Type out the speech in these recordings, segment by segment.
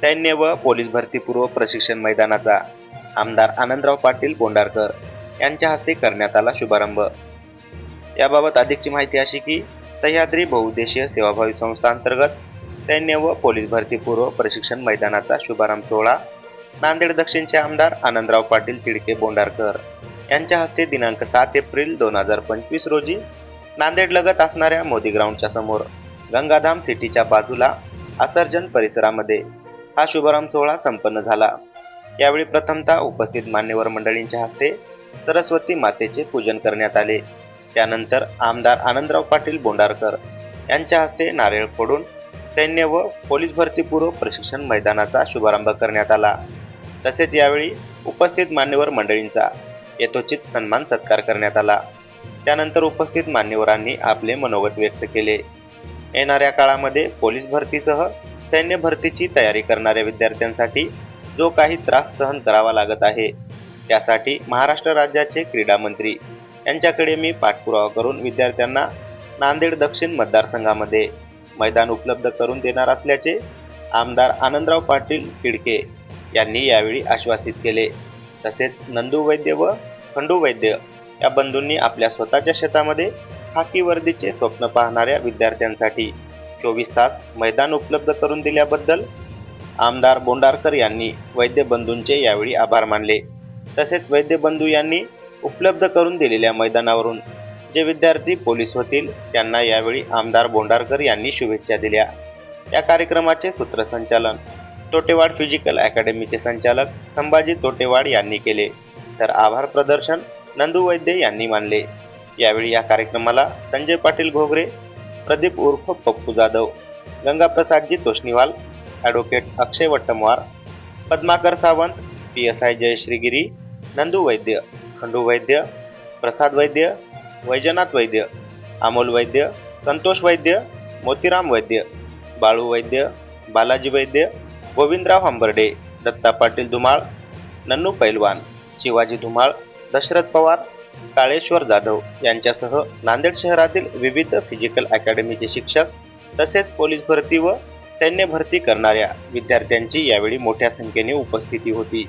सैन्य व पोलीस भरतीपूर्व प्रशिक्षण मैदानाचा आमदार आनंदराव पाटील बोंडारकर यांच्या हस्ते करण्यात आला शुभारंभ. याबाबत अधिकची माहिती अशी की सह्याद्री बहुउद्देशीय सेवाभावी संस्था अंतर्गत सैन्य व पोलीस भरतीपूर्व प्रशिक्षण मैदानाचा शुभारंभ सोहळा नांदेड दक्षिणचे आमदार आनंदराव पाटील तिडके बोंडारकर यांच्या हस्ते दिनांक सात एप्रिल दोन हजार पंचवीस रोजी नांदेड लगत असणाऱ्या मोदी ग्राउंडच्या समोर गंगाधाम सिटीच्या बाजूला असर्जन परिसरामध्ये हा शुभारंभ सोहळा संपन्न झाला. यावेळी प्रथमतः उपस्थित मान्यवर मंडळींच्या हस्ते सरस्वती मातेचे पूजन करण्यात आले. त्यानंतर आमदार आनंदराव पाटील बोंडारकर यांच्या हस्ते नारळ फोडून सैन्य व पोलीस भरतीपूर्व प्रशिक्षण मैदानाचा शुभारंभ करण्यात आला. तसेच यावेळी उपस्थित मान्यवर मंडळींचा यथोचित सन्मान सत्कार करण्यात आला. त्यानंतर उपस्थित मान्यवरांनी आपले मनोगत व्यक्त केले. येणाऱ्या काळामध्ये पोलीस भरतीसह सैन्य भरतीची तयारी करणाऱ्या विद्यार्थ्यांसाठी जो काही त्रास सहन करावा लागत आहे त्यासाठी महाराष्ट्र राज्याचे क्रीडा मंत्री यांच्याकडे मी पाठपुरावा करून विद्यार्थ्यांना नांदेड दक्षिण मतदारसंघामध्ये मैदान उपलब्ध करून देणार असल्याचे आमदार आनंदराव पाटील खिडके यांनी यावेळी आश्वासित केले. तसेच नंदू वैद्य व खंडू वैद्य या बंधूंनी आपल्या स्वतःच्या शेतामध्ये खाकी वर्दीचे स्वप्न पाहणाऱ्या विद्यार्थ्यांसाठी चोवीस तास मैदान उपलब्ध करून दिल्याबद्दल आमदार बोंडारकर यांनी वैद्य बंधूंचे यावेळी आभार मानले. तसेच वैद्य बंधू यांनी उपलब्ध करून दिलेल्या मैदानावरून जे विद्यार्थी पोलीस होतील त्यांना यावेळी आमदार बोंडारकर यांनी शुभेच्छा दिल्या. या कार्यक्रमाचे सूत्रसंचालन तोटेवाड फिजिकल अकॅडमीचे संचालक संभाजी तोटेवाड यांनी केले. तर आभार प्रदर्शन नंदू वैद्य यांनी मानले. यावेळी या कार्यक्रमाला संजय पाटील घोगरे प्रदीप उर्फ Pappu Jadhav Gangaprasadji Toshniwal advocate Akshay Vattamwar Padmakar Sawant P S I Jayashrigiri Nandu Vaidya Khandu Vaidya Prasad Vaidya Vaijnath Vaidya Amol Vaidya Santosh Vaidya Motiram Vaidya Balu Vaidya Balaji Vaidya Govindrao Hambarde Datta Patil Dhumal Nannu पैलवान शिवाजी धुमाळ दशरथ पवार काळेश्वर जाधव यांच्यासह नांदेड शहरातील विविध physical अकॅडमीचे शिक्षक तसेच police भरती व सैन्य भरती करणाऱ्या विद्यार्थ्यांची यावेळी मोठ्या संख्येने उपस्थिती होती.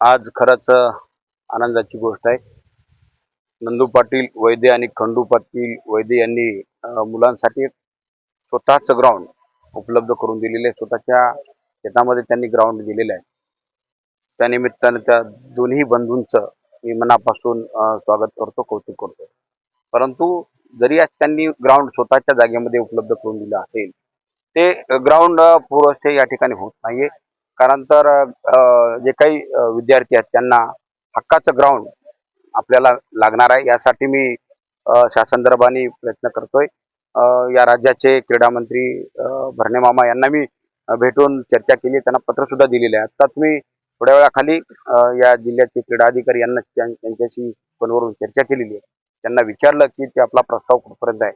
आज खरंच आनंदाची गोष्ट आहे. नंदू पाटील वैद्य आणि खंडू पाटील वैद्य यांनी मुलांसाठी स्वतःच स्वतःचं ग्राउंड उपलब्ध करून दिलेले आहे. स्वतःच्या शेतामध्ये त्यांनी ग्राउंड दिलेलं आहे. त्यानिमित्तानं त्या दोन्ही बंधूंचं मी मनापासून स्वागत करतो कौतुक करतो. परंतु जरी आज त्यांनी ग्राउंड स्वतःच्या जागेमध्ये उपलब्ध करून दिलं असेल ते ग्राउंड पुरस्थ या ठिकाणी होत नाहीये. कारण तर जे काही विद्यार्थी आहेत त्यांना हक्काचं ग्राउंड आपल्याला लागणार आहे. यासाठी मी अं, शासन प्रयत्न करतोय. या राज्याचे क्रीडा मंत्री भरणे मामा यांना मी भेटून चर्चा केली. त्यांना पत्र सुद्धा दिलेले आहे. आता तुम्ही थोड्या वेळाखाली या जिल्ह्याचे क्रीडा अधिकारी यांना त्यां- त्यांच्याशी फोनवरून चर्चा केलेली आहे. त्यांना विचारलं की ते आपला प्रस्ताव कुठपर्यंत आहे?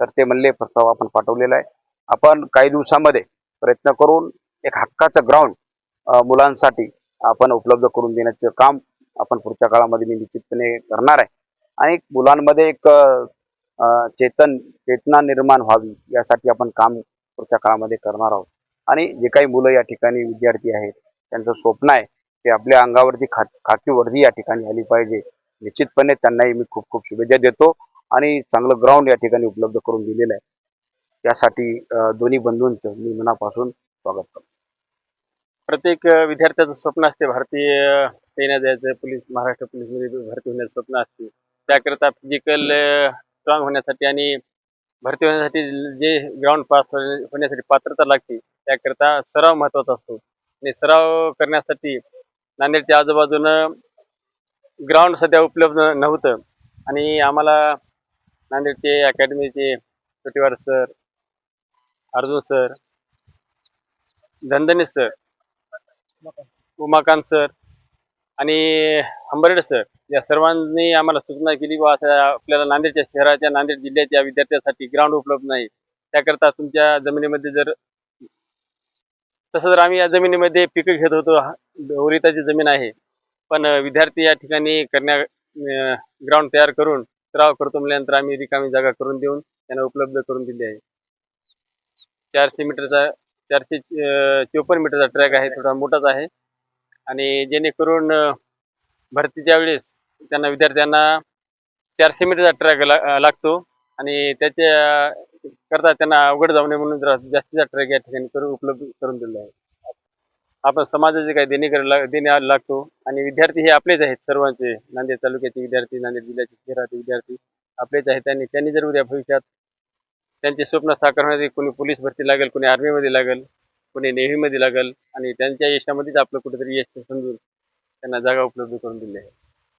तर ते म्हणले प्रस्ताव आपण पाठवलेला आहे. आपण काही दिवसामध्ये प्रयत्न करून एक हक्काचं ग्राउंड मुलांसाठी आपण उपलब्ध करून देण्याचं काम आपण पुढच्या काळामध्ये मी निश्चितपणे करणार आहे. आणि मुलांमध्ये एक चेतन चेतना निर्माण व्हावी यासाठी आपण काम पुढच्या काळामध्ये करणार आहोत. आणि जे काही मुलं या ठिकाणी विद्यार्थी आहेत त्यांचं स्वप्न आहे ते आपल्या अंगावरची खा खाकी वर्दी या ठिकाणी आली पाहिजे. निश्चितपणे त्यांनाही मी खूप खूप शुभेच्छा देतो आणि चांगलं ग्राउंड या ठिकाणी उपलब्ध करून दिलेलं आहे. त्यासाठी दोन्ही बंधूंचं मी मनापासून स्वागत करतो. प्रत्येक विद्यार्थ्याचं स्वप्न असते भारतीय अ, जायचं पोलीस महाराष्ट्र पोलीसमध्ये भरती होण्याचं स्वप्न असते. त्याकरता फिजिकल स्ट्रॉंग होण्यासाठी आणि भरती होण्यासाठी जे ग्राउंड पास हो-, होण्यासाठी पात्रता लागते त्याकरता सराव महत्त्वाचा असतो. आणि सराव करण्यासाठी नांदेडच्या आजूबाजूनं ग्राउंड सध्या उपलब्ध नव्हतं. आणि आम्हाला नांदेडचे अकॅडमीचे Chhotiwar sir Arjun sir Dhandhane sir Umakant sir आणि हंबर्डे सर या सर्वांनी आम्हाला सूचना केली व असं आपल्याला नांदेडच्या शहराच्या नांदेड जिल्ह्याच्या विद्यार्थ्यांसाठी ग्राउंड उपलब्ध नाही. त्याकरता तुमच्या जमिनीमध्ये जर तसं जर आम्ही या जमिनीमध्ये पिकं घेत होतो. हा- ओरिताची जमीन आहे. पण विद्यार्थी या ठिकाणी करण्या ग्राउंड तयार करून सराव करतो म्हणल्यानंतर आम्ही रिकामी जागा करून देऊन त्यांना उपलब्ध करून दिली आहे. चारशे मीटरचा चारशे चोपन्न मीटरचा ट्रॅक आहे. थोडा मोठाच आहे. आणि जेणेकरून भरतीच्या वेळेस त्यांना विद्यार्थ्यांना चारशे मीटरचा ट्रॅक ला लागतो. आणि त्याच्या करता त्यांना अवघड जाऊ नये म्हणून जरा जास्तीचा ट्रॅक या ठिकाणी करून उपलब्ध करून दिले आहे. आपण समाजाचे काही देणेकरी लाग देणे लागतो आणि विद्यार्थी हे आपलेच आहेत सर्वांचे. नांदेड तालुक्याचे विद्यार्थी नांदेड जिल्ह्याचे शहराचे विद्यार्थी आपलेच आहेत आणि त्यांनी जर उद्या भविष्यात त्यांचे स्वप्न साकार होण्यासाठी कोणी पोलीस भरती लागेल कोणी आर्मीमध्ये लागेल कोणी नेव्हीमध्ये लागेल आणि त्यांच्या यशामध्येच आपलं कुठेतरी यश समजून त्यांना जागा उपलब्ध करून दिली आहे.